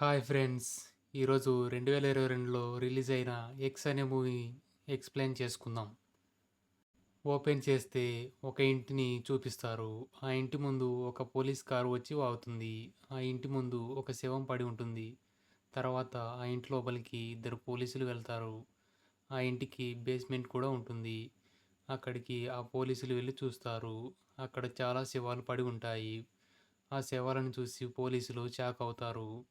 Hi friends. ఈరోజు రెండు వేల ఇరవై రెండులో రిలీజ్ అయిన ఎక్స్ అనే మూవీ ఎక్స్ప్లెయిన్ చేసుకుందాం. ఓపెన్ చేస్తే ఒక ఇంటిని చూపిస్తారు. ఆ ఇంటి ముందు ఒక పోలీస్ కారు వచ్చి వాగుతుంది. ఆ ఇంటి ముందు ఒక శవం పడి ఉంటుంది. తర్వాత ఆ ఇంటి లోపలికి ఇద్దరు పోలీసులు వెళ్తారు. ఆ ఇంటికి బేస్మెంట్ కూడా ఉంటుంది. అక్కడికి ఆ పోలీసులు వెళ్ళి చూస్తారు. అక్కడ చాలా శవాలు పడి ఉంటాయి. ఆ శవాలను చూసి పోలీసులు షాక్ అవుతారు.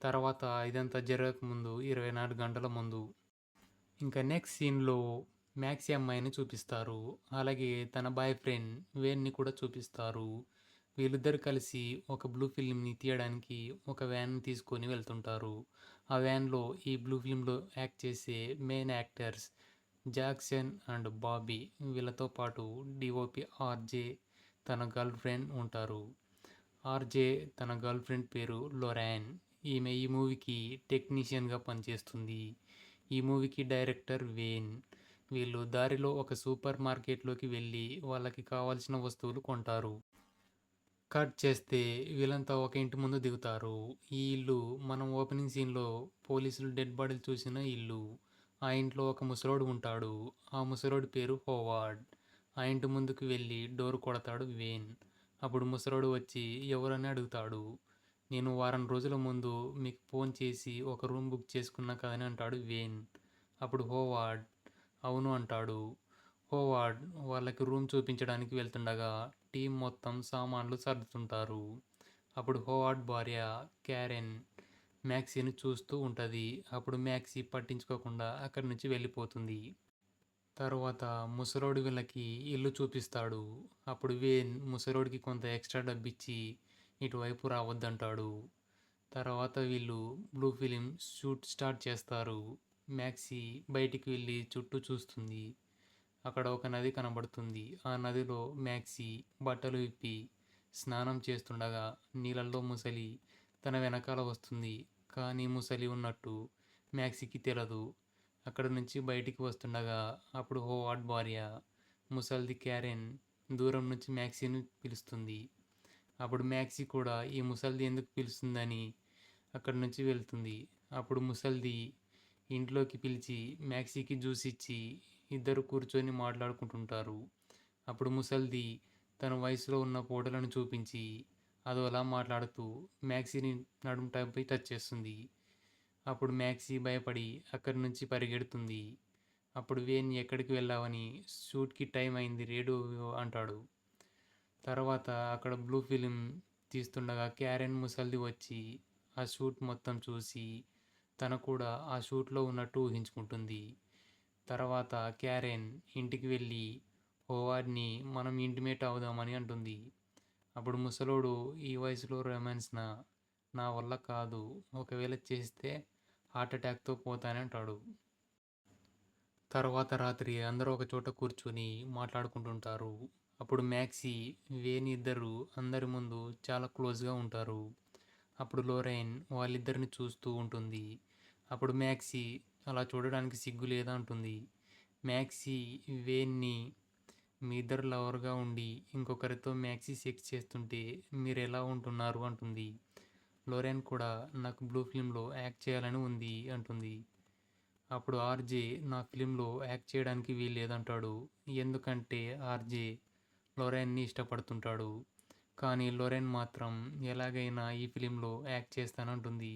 తర్వాత ఇదంతా జరగకముందు ఇరవై నాలుగు గంటల ముందు. ఇంకా నెక్స్ట్ సీన్లో మ్యాక్సీ అమ్మాయిని చూపిస్తారు. అలాగే తన బాయ్ ఫ్రెండ్ వేన్ని కూడా చూపిస్తారు. వీళ్ళిద్దరు కలిసి ఒక బ్లూ ఫిల్మ్ని తీయడానికి ఒక వ్యాన్ తీసుకొని వెళ్తుంటారు. ఆ వ్యాన్లో ఈ బ్లూ ఫిల్మ్లో యాక్ట్ చేసే main actors Jackson and Bobby వీళ్ళతో పాటు డిఓపి ఆర్జే తన గర్ల్ ఫ్రెండ్ ఉంటారు ఆర్జే తన గర్ల్ ఫ్రెండ్ పేరు లొరాన్ ఈమె ఈ మూవీకి టెక్నీషియన్గా పనిచేస్తుంది. ఈ మూవీకి డైరెక్టర్ వేన్. వీళ్ళు దారిలో ఒక సూపర్ మార్కెట్లోకి వెళ్ళి వాళ్ళకి కావాల్సిన వస్తువులు కొంటారు. కట్ చేస్తే వీళ్ళంతా ఒక ఇంటి ముందు దిగుతారు. ఈ ఇల్లు మనం ఓపెనింగ్ సీన్లో పోలీసులు డెడ్ బాడీలు చూసిన ఇల్లు. ఆ ఇంట్లో ఒక ముసలోడు ఉంటాడు. ఆ ముసలోడి పేరు హోవార్డ్. ఆ ఇంటి ముందుకు వెళ్ళి డోర్ కొడతాడు వేన్. అప్పుడు ముసలోడు వచ్చి ఎవరని అడుగుతాడు. నేను వారం రోజుల ముందు మీకు ఫోన్ చేసి ఒక రూమ్ బుక్ చేసుకున్నా కదని అంటాడు వేన్ అప్పుడు హోవార్డ్ అవును అంటాడు. హోవార్డ్ వాళ్ళకి రూమ్ చూపించడానికి వెళ్తుండగా టీం మొత్తం సామాన్లు సర్దుతుంటారు. అప్పుడు హోవార్డ్ భార్య క్యారెన్ మ్యాక్సీని చూస్తూ ఉంటుంది. అప్పుడు మ్యాక్సీ పట్టించుకోకుండా అక్కడి నుంచి వెళ్ళిపోతుంది. తర్వాత ముసలోడి వీళ్ళకి ఇల్లు చూపిస్తాడు. అప్పుడు వేన్ ముసలోడికి కొంత ఎక్స్ట్రా డబ్బిచ్చి ఇటువైపు రావద్దంటాడు. తర్వాత వీళ్ళు బ్లూ ఫిలిం షూట్ స్టార్ట్ చేస్తారు. మ్యాక్సీ బయటికి వెళ్ళి చుట్టూ చూస్తుంది. అక్కడ ఒక నది కనబడుతుంది. ఆ నదిలో మ్యాక్సీ బట్టలు విప్పి స్నానం చేస్తుండగా నీళ్ళల్లో ముసలి తన వెనకాల వస్తుంది. కానీ ముసలి ఉన్నట్టు మ్యాక్సీకి తెలదు. అక్కడ నుంచి బయటికి వస్తుండగా అప్పుడు హోవార్డ్ భార్య ముసల్ది క్యారెన్ దూరం నుంచి మ్యాక్సీని పిలుస్తుంది. అప్పుడు మ్యాక్సీ కూడా ఈ ముసల్ది ఎందుకు పిలుస్తుందని అక్కడి నుంచి వెళ్తుంది. అప్పుడు ముసల్ది ఇంట్లోకి పిలిచి మ్యాక్సీకి జ్యూస్ ఇచ్చి ఇద్దరు కూర్చొని మాట్లాడుకుంటుంటారు. అప్పుడు ముసల్ది తన వయసులో ఉన్న ఫోటోలను చూపించి అది అలా మాట్లాడుతూ మ్యాక్సీని నడుము టైంపై టచ్ చేస్తుంది. అప్పుడు మ్యాక్సీ భయపడి అక్కడి నుంచి పరిగెడుతుంది. అప్పుడు వేణి ఎక్కడికి వెళ్ళావని? షూట్కి టైం అయింది రేడియో అంటాడు. తర్వాత అక్కడ బ్లూ ఫిలిం తీస్తుండగా క్యారెన్ ముసల్ది వచ్చి ఆ షూట్ మొత్తం చూసి తను కూడా ఆ షూట్లో ఉన్నట్టు ఊహించుకుంటుంది. తర్వాత క్యారెన్ ఇంటికి వెళ్ళి హోవార్డ్ని మనం ఇంటిమేట్ అవుదామని అంటుంది. అప్పుడు ముసలోడు ఈ వయసులో రొమాన్స్న నా వల్ల కాదు ఒకవేళ చేస్తే హార్ట్ అటాక్తో పోతానే అంటాడు. తర్వాత రాత్రి అందరూ ఒక చోట కూర్చొని మాట్లాడుకుంటుంటారు. అప్పుడు మ్యాక్సీ వేని ఇద్దరు అందరి ముందు చాలా క్లోజ్గా ఉంటారు. అప్పుడు లోరైన్ వాళ్ళిద్దరిని చూస్తూ ఉంటుంది. అప్పుడు మ్యాక్సీ అలా చూడడానికి సిగ్గు లేదా అంటుంది. మ్యాక్సీ వేన్ని మీ ఇద్దరు లవర్గా ఉండి ఇంకొకరితో మ్యాక్సీ సెక్స్ చేస్తుంటే మీరు ఎలా ఉంటున్నారు అంటుంది. లోరెన్ కూడా నాకు బ్లూ ఫిల్మ్లో యాక్ట్ చేయాలని ఉంది అంటుంది. అప్పుడు ఆర్జే నా ఫిలింలో యాక్ట్ చేయడానికి వీల్లేదంటాడు. ఎందుకంటే ఆర్జే లొరెన్ని ఇష్టపడుతుంటాడు. కానీ లొరెన్ మాత్రం ఎలాగైనా ఈ ఫిలింలో యాక్ట్ చేస్తానంటుంది.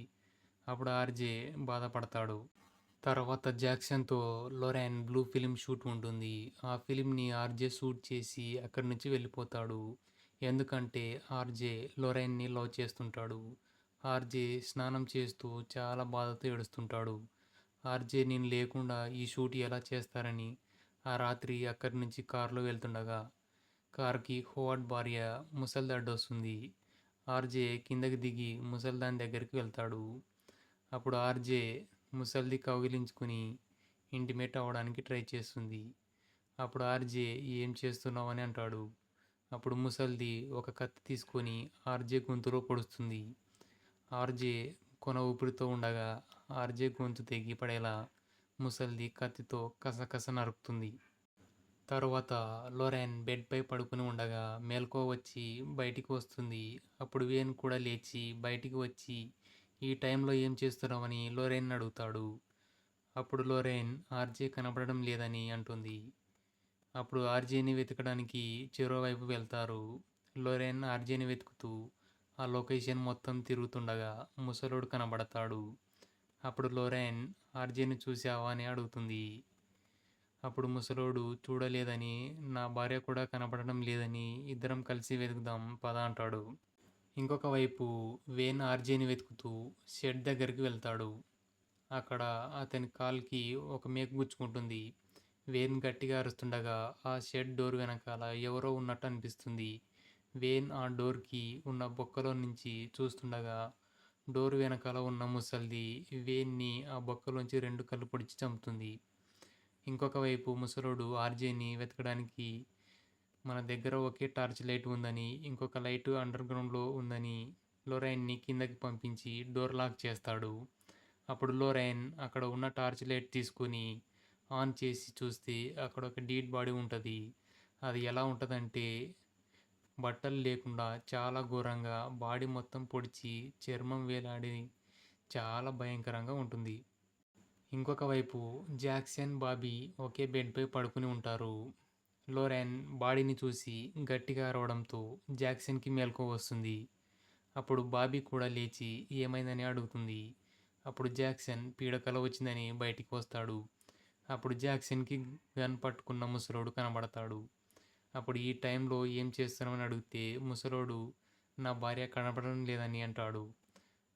అప్పుడు ఆర్జే బాధపడతాడు. తర్వాత జాక్సన్తో లొరెన్ బ్లూ ఫిలిం షూట్ ఉంటుంది. ఆ ఫిలింని ఆర్జే షూట్ చేసి అక్కడి నుంచి వెళ్ళిపోతాడు. ఎందుకంటే ఆర్జే లొరెన్ని లవ్ చేస్తుంటాడు. ఆర్జే స్నానం చేస్తూ చాలా బాధతో ఏడుస్తుంటాడు. ఆర్జే నేను లేకుండా ఈ షూట్ ఎలా చేస్తారని ఆ రాత్రి అక్కడి నుంచి కారులో వెళ్తుండగా కార్కి హోవార్డ్ భార్య ముసల్ది అడ్డొస్తుంది ఆర్జే కిందకి దిగి ముసల్దాన్ దగ్గరికి వెళ్తాడు. అప్పుడు ఆర్జే ముసల్ది కౌగిలించుకుని ఇంటిమేట్ అవ్వడానికి ట్రై చేస్తుంది. అప్పుడు ఆర్జే ఏం చేస్తున్నావు అని అంటాడు. అప్పుడు ముసల్ది ఒక కత్తి తీసుకొని ఆర్జే గొంతులో పొడుస్తుంది. ఆర్జే కొన ఊపిరితో ఉండగా ఆర్జే గొంతు తెగి పడేలా ముసల్ది కత్తితో కసకస నరుకుతుంది. తరువాత లోరెన్ బెడ్పై పడుకుని ఉండగా మేల్కో వచ్చి బయటికి వస్తుంది. అప్పుడు వేన్ కూడా లేచి బయటికి వచ్చి ఈ టైంలో ఏం చేస్తున్నావని లోరెన్ అడుగుతాడు. అప్పుడు లోరెన్ ఆర్జే కనపడడం లేదని అంటుంది. అప్పుడు ఆర్జేని వెతకడానికి చెరోవైపు వెళ్తారు. లోరెన్ ఆర్జేని వెతుకుతూ ఆ లొకేషన్ మొత్తం తిరుగుతుండగా ముసలోడు కనబడతాడు. అప్పుడు లోరెన్ ఆర్జేని చూసావా అని అడుగుతుంది. అప్పుడు ముసలోడు చూడలేదని నా భార్య కూడా కనపడడం లేదని ఇద్దరం కలిసి వెతుకుదాం పద అంటాడు. ఇంకొక వైపు వేన్ ఆర్జేని వెతుకుతూ షెడ్ దగ్గరికి వెళ్తాడు. అక్కడ అతని కాల్కి ఒక మేక గుచ్చుకుంటుంది. వేన్ గట్టిగా అరుస్తుండగా ఆ షెడ్ డోర్ వెనకాల ఎవరో ఉన్నట్టు అనిపిస్తుంది. వేన్ ఆ డోర్కి ఉన్న బొక్కలో నుంచి చూస్తుండగా డోర్ వెనకాల ఉన్న ముసల్ది వేన్ని ఆ బొక్కలోంచి రెండు కళ్ళు పొడిచి చంపుతుంది. ఇంకొక వైపు ముసలోడు ఆర్జేని వెతకడానికి మన దగ్గర ఒకే టార్చ్ లైట్ ఉందని ఇంకొక లైట్ అండర్ గ్రౌండ్లో ఉందని లోరైన్ని కిందకి పంపించి డోర్ లాక్ చేస్తాడు. అప్పుడు లోరైన్ అక్కడ ఉన్న టార్చ్ లైట్ తీసుకొని ఆన్ చేసి చూస్తే అక్కడ ఒక డీడ్ బాడీ ఉంటుంది. అది ఎలా ఉంటుందంటే బట్టలు లేకుండా చాలా ఘోరంగా బాడీ మొత్తం పొడిచి చర్మం వేలాడి చాలా భయంకరంగా ఉంటుంది. ఇంకొక వైపు జాక్సన్ బాబీ ఒకే బెడ్పై పడుకుని ఉంటారు. లోరెన్ బాడీని చూసి గట్టిగా అరవడంతో జాక్సన్కి మేల్కో వస్తుంది. అప్పుడు బాబీ కూడా లేచి ఏమైందని అడుగుతుంది. అప్పుడు జాక్సన్ పీడకల వచ్చిందని బయటికి వస్తాడు. అప్పుడు జాక్సన్కి గన్ పట్టుకున్న ముసలోడు కనబడతాడు. అప్పుడు ఈ టైంలో ఏం చేస్తున్నామని అడిగితే ముసలోడు నా భార్య కనపడడం లేదని అంటాడు.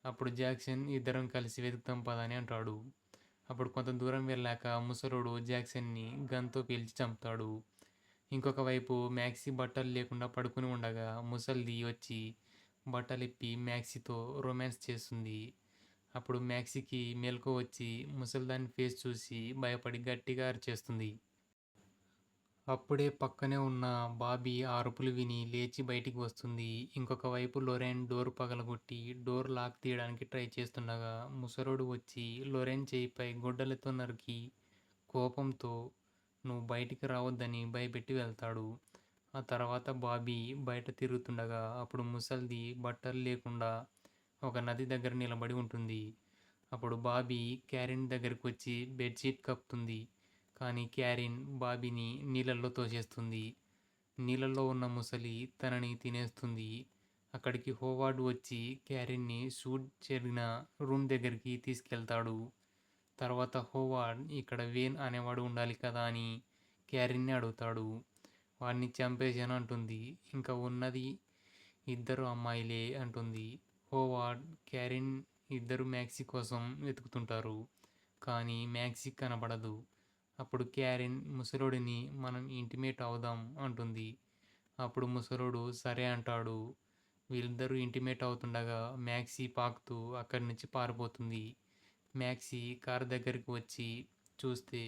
అప్పుడు జాక్సన్ ఇద్దరం కలిసి వెతుకుతాం పదని అంటాడు. అప్పుడు కొంత దూరం వెళ్ళాక ముసలోడు జాక్సన్ని గన్తో పీల్చి చంపుతాడు. ఇంకొక వైపు మ్యాక్సీ బట్టలు లేకుండా పడుకుని ఉండగా ముసల్ది వచ్చి బట్టలు ఇప్పి మ్యాక్సీతో రొమాన్స్ చేస్తుంది. అప్పుడు మ్యాక్సీకి మెలకు వచ్చి ముసల్దాని ఫేస్ చూసి భయపడి గట్టిగా అరిచేస్తుంది. అప్పుడే పక్కనే ఉన్న బాబీ ఆ అరుపులు విని లేచి బయటికి వస్తుంది. ఇంకొక వైపు లొరెన్ డోర్ పగలగొట్టి డోర్ లాక్ తీయడానికి ట్రై చేస్తుండగా ముసరోడు వచ్చి లొరెన్ చేయిపై గుడ్డలతో నరికి కోపంతో నువ్వు బయటికి రావద్దని భయపెట్టి వెళ్తాడు. ఆ తర్వాత బాబీ బయట తిరుగుతుండగా అప్పుడు ముసల్ది బట్టలు లేకుండా ఒక నది దగ్గర నిలబడి ఉంటుంది. అప్పుడు బాబీ క్యారెన్ దగ్గరికి వచ్చి బెడ్షీట్ కప్పుతుంది. కానీ క్యారిన్ బాబీని నీళ్ళల్లో తోసేస్తుంది. నీళ్ళల్లో ఉన్న ముసలి తనని తినేస్తుంది. అక్కడికి హోవార్డ్ వచ్చి క్యారిన్ని షూట్ జరిగిన రూమ్ దగ్గరికి తీసుకెళ్తాడు. తర్వాత హోవార్డ్ ఇక్కడ వేన్ అనేవాడు ఉండాలి కదా అని క్యారిన్ని అడుగుతాడు. వాడిని చంపేశాను అంటుంది. ఇంకా ఉన్నది ఇద్దరు అమ్మాయిలే అంటుంది. హోవార్డ్ క్యారిన్ ఇద్దరు మ్యాక్సీ కోసం వెతుకుతుంటారు. కానీ మ్యాక్సీ కనబడదు. అప్పుడు క్యారిన్ ముసలోడిని మనం ఇంటిమేట్ అవుదాం అంటుంది. అప్పుడు ముసలోడు సరే అంటాడు. వీళ్ళిద్దరూ ఇంటిమేట్ అవుతుండగా మ్యాక్సీ పాకుతూ అక్కడి నుంచి పారిపోతుంది. మ్యాక్సీ కార్ దగ్గరికి వచ్చి చూస్తే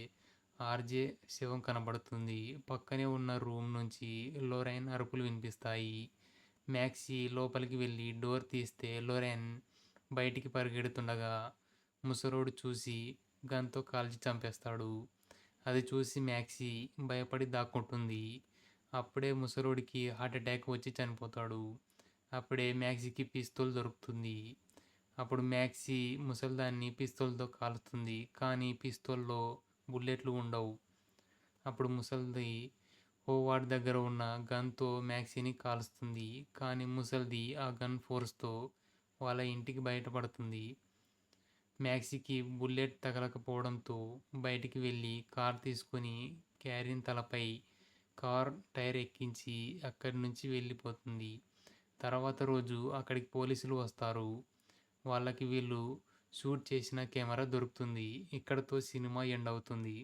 ఆర్జే శవం కనబడుతుంది. పక్కనే ఉన్న రూమ్ నుంచి లోరైన్ అరుపులు వినిపిస్తాయి. మ్యాక్సీ లోపలికి వెళ్ళి డోర్ తీస్తే లోరెన్ బయటికి పరిగెడుతుండగా ముసలోడు చూసి గన్తో కాల్చి చంపేస్తాడు. అది చూసి మ్యాక్సీ భయపడి దాక్కుంటుంది. అప్పుడే ముసలోడికి హార్ట్ అటాక్ వచ్చి చనిపోతాడు. అప్పుడే మ్యాక్సీకి పిస్తూల్ దొరుకుతుంది. అప్పుడు మ్యాక్సీ ముసల్దాన్ని పిస్తూల్తో కాలుస్తుంది కానీ పిస్తూల్లో బుల్లెట్లు ఉండవు. అప్పుడు ముసల్ది హోవార్డ్ దగ్గర ఉన్న గన్తో మ్యాక్సీని కాలుస్తుంది కానీ ముసల్ది ఆ గన్ ఫోర్స్తో వాళ్ళ ఇంటికి బయటపడుతుంది. మ్యాక్సీకి బుల్లెట్ తగలకపోవడంతో బయటికి వెళ్ళి కార్ తీసుకొని క్యారిన్ తలపై కార్ టైర్ ఎక్కించి అక్కడి నుంచి వెళ్ళిపోతుంది. తర్వాత రోజు అక్కడికి పోలీసులు వస్తారు. వాళ్ళకి వీళ్ళు షూట్ చేసిన కెమెరా దొరుకుతుంది. ఇక్కడతో సినిమా ఎండ్ అవుతుంది.